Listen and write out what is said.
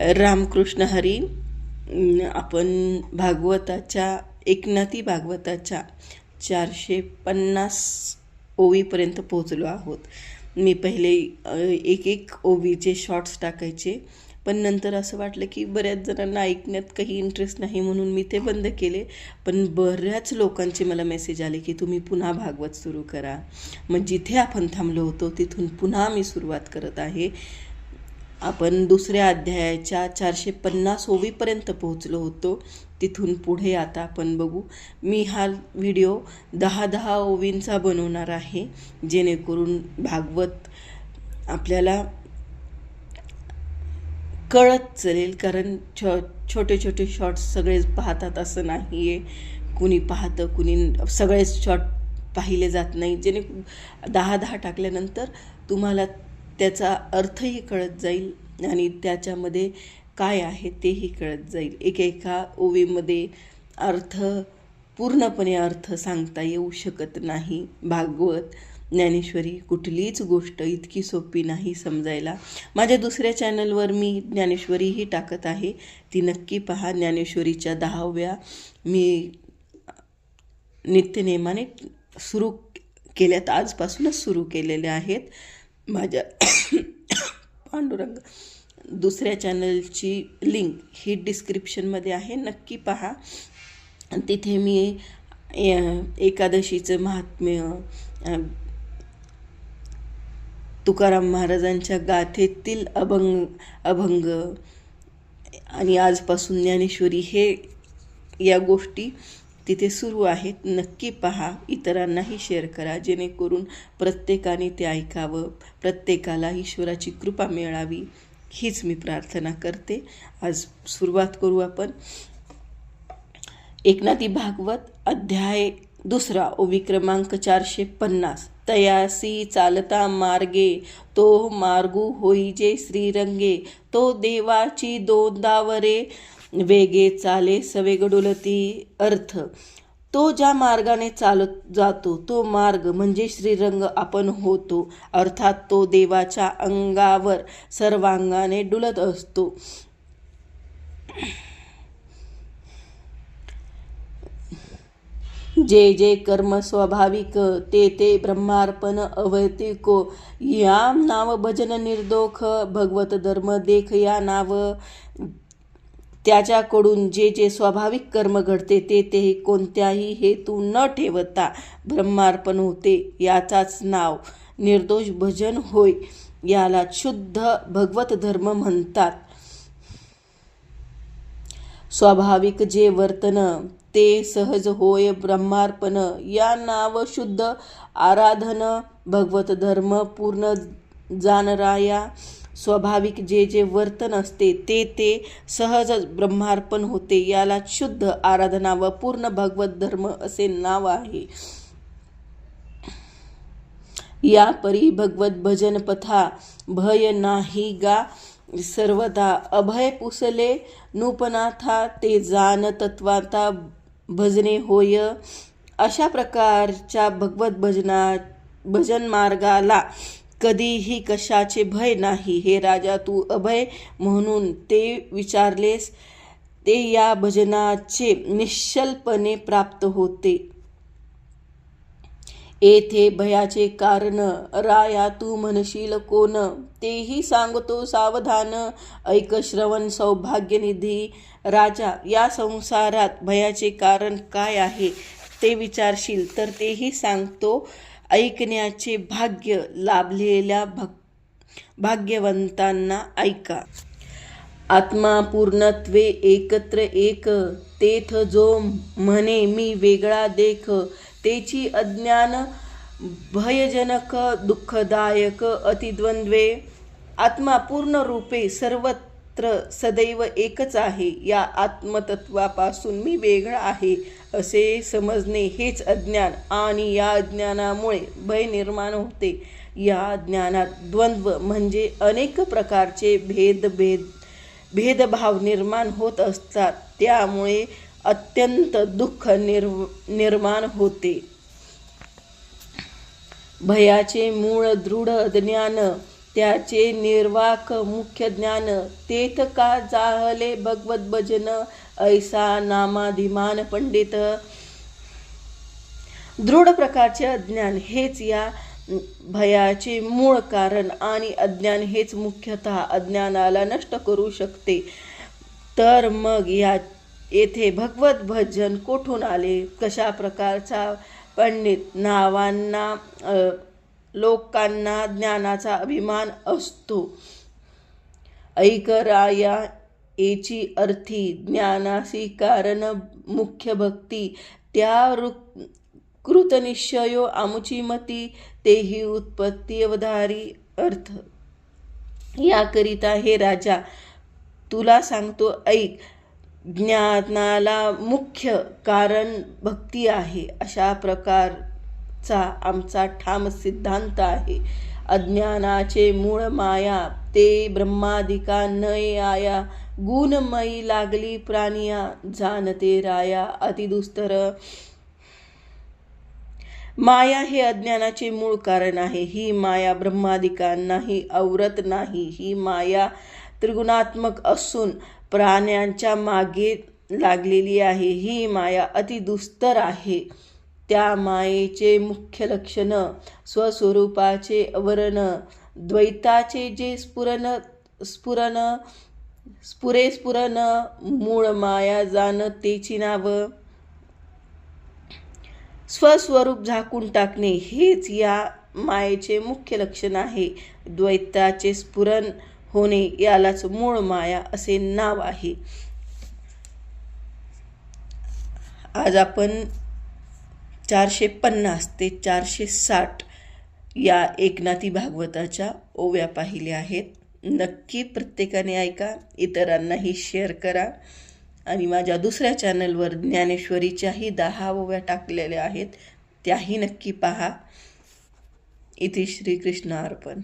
रामकृष्ण हरी आपण भागवताच्या एकनाथी भागवताच्या चारशे पन्नास ओवीपर्यंत पोहोचलो आहोत. मी पहिले एक एक ओवीचे शॉर्ट्स टाकायचे पण नंतर असं वाटलं की बऱ्याच जणांना ऐकण्यात काही इंटरेस्ट नाही म्हणून मी ते बंद केले. पण बऱ्याच लोकांचे मला मेसेज आले की तुम्ही पुन्हा भागवत सुरू करा. मग जिथे आपण थांबलो होतो तिथून पुन्हा मी सुरुवात करत आहे. आपण दुसऱ्या अध्यायाच्या चारशे पन्नास ओवीपर्यंत पोहोचलो होतो. तिथून पुढे आता आपण बघू. मी हा व्हिडिओ दहा दहा ओवींचा बनवणार आहे. जेणेकरून भागवत आपल्याला कळत चलेल. कारण छो छोटे छोटे शॉर्ट्स सगळेच पाहतात असं नाही आहे कुणी पाहतं कुणी सगळेच शॉर्ट पाहिले जात नाही. जेणे दहा दहा टाकल्यानंतर तुम्हाला त्याचा अर्थही कळत जाईल आणि त्याच्यामध्ये काय आहे तेही कळत जाईल. एकेका ओवीमध्ये अर्थ पूर्णपणे अर्थ सांगता येऊ शकत नाही. भागवत ज्ञानेश्वरी कुठलीच गोष्ट इतकी सोपी नाही समजायला. माझ्या दुसऱ्या चॅनलवर मी ज्ञानेश्वरीही टाकत आहे. ती नक्की पहा. ज्ञानेश्वरीच्या दहाव्या मी नित्यनेमाने सुरू केल्यात. आजपासूनच सुरू केलेल्या आहेत. माझ्या पांडुरंग दुसऱ्या चॅनलची लिंक ही डिस्क्रिप्शनमध्ये आहे नक्की पहा. तिथे मी एकादशीचं महात्म्य तुकाराम महाराजांच्या गाथेतील अभंग अभंग आणि आजपासून ज्ञानेश्वरी हे या गोष्टी तिथे सुरू आहेत. नक्की पहा इतरांनाही शेअर करा. जेणेकरून प्रत्येकाने ते ऐकावं. प्रत्येकाला ईश्वराची कृपा मिळावी. हीच मी प्रार्थना करते. आज सुरुवात करू आपण. एकनाथी भागवत अध्याय दुसरा ओवी क्रमांक चारशे पन्नास. तयासी चालता मार्गे तो मार्गू होईजे श्रीरंगे. तो देवाची दोंदावरे वेगे चाले सवे गडुलती अर्थ. तो ज्या मार्गाने चालत जातो तो मार्ग म्हणजे श्रीरंग आपण होतो. अर्थात तो देवाच्या अंगावर सर्वांगाने डुलत असतो. जे जे कर्म स्वाभाविक ते ते ब्रह्मार्पण अवैतिको. याम नाव भजन निर्दोख भगवत धर्म देख या नाव. त्याच्याकडून जे जे स्वाभाविक कर्म घडते ते ते कोणत्याही हेतू न ठेवता ब्रह्मार्पण होते याचाच नाव निर्दोष भजन होय याला शुद्ध भगवत धर्म म्हणतात. स्वाभाविक जे वर्तन ते सहज होय ब्रह्मार्पण या नाव शुद्ध आराधन भगवत धर्म पूर्ण जाणराया स्वाभाविक जे जे वर्तन असते ते ते सहज ब्रह्मार्पण होते. याला शुद्ध आराधना व पूर्ण भगवत धर्म असे नाव आहे. या परी भगवत भजन पथा भय नाही गा. सर्वदा अभय पुसले नूपनाथा ते जान तत्वाता भजने होय. अशा प्रकारच्या भगवत भजना भजन मार्गाला कधीही कशाचे भय नाही. हे राजा तू अभय म्हणून ते विचारलेस ते या भजनाचे निश्चलपणे प्राप्त होते. येथे भयाचे कारण राया तू म्हणशील कोण? तेही सांगतो सावधान. ऐक श्रवण सौभाग्यनिधी राजा या संसारात भयाचे कारण काय आहे? ते विचारशील तर तेही सांगतो. ऐकण्याचे भाग्य लाभलेल्या भक् भाग्यवंतांना ऐका. आत्मा पूर्णत्वे एकत्र एक तेथ जो म्हणे मी वेगळा देख तेची अज्ञान भयजनक दुःखदायक अतिद्वंद्वे. आत्मा पूर्ण रूपे सर्वत्र सदैव एकच आहे या आत्मतत्वापासून मी वेगळा आहे असे समजणे हेच अज्ञान आणि या अज्ञानामुळे भय निर्माण होते. या ज्ञानात द्वंद्व म्हणजे अनेक प्रकारचे भेदभेद भेदभाव निर्माण होत असतात. त्यामुळे अत्यंत दुःख निर् निर्माण होते. भयाचे मूळ दृढ ज्ञान त्याचे निर्वाक मुख्य ज्ञान तेथ का जाहले भगवत भजन? ऐसा नामाधिमान पंडित. दृढ प्रकारचे अज्ञान हेच या भयाचे मूळ कारण आणि अज्ञान हेच मुख्यतः अज्ञानाला नष्ट करू शकते. तर मग या येथे भगवत भजन कोठून आले? कशा प्रकारचा पंडित? नावांना लोकांना ज्ञानाचा अभिमान असतो. ऐकराया एची अर्थी ज्ञानासी कारण मुख्य भक्ती. त्या रु कृतनिश्चयो आमुची मती तेही उत्पत्ती अवधारी अर्थ. याकरिता हे राजा तुला सांगतो ऐक ज्ञानाला मुख्य कारण भक्ती आहे. अशा प्रकार चा आमचा ठाम सिद्धांत आहे. अज्ञानाचे मूळ माया ते ब्रह्मादिका नय आया. गुणमयी लागली प्राणिया जाणते राया. अतिदुस्तर माया हे अज्ञानाचे मूळ कारण आहे. ही माया ब्रह्मादिकांनाही आवरत नाही. ही माया त्रिगुणात्मक असून प्राण्यांच्या मागे लागलेली आहे. ही माया अतिदुस्तर आहे. त्या मायेचे मुख्य लक्षण स्वस्वरूपाचे अवरण द्वैताचे जे स्फुरण स्फुरण स्फुरे स्फुरण मूळ माया जाण तेची नाव. स्वस्वरूप झाकून टाकणे हेच या मायेचे मुख्य लक्षण आहे. द्वैताचे स्फुरण होणे यालाच मूळ माया असे नाव आहे. आज आपण चारशे पन्नास ते चारशे साठ या एकनाथी भागवताच्या ओव्या पाहिल्या आहेत. नक्की प्रत्येकाने ऐका इतरांनाही शेअर करा. आणि माझ्या दुसऱ्या चॅनलवर ज्ञानेश्वरीच्याही दहा ओव्या टाकलेल्या आहेत त्याही नक्की पहा. इथे श्रीकृष्ण अर्पण.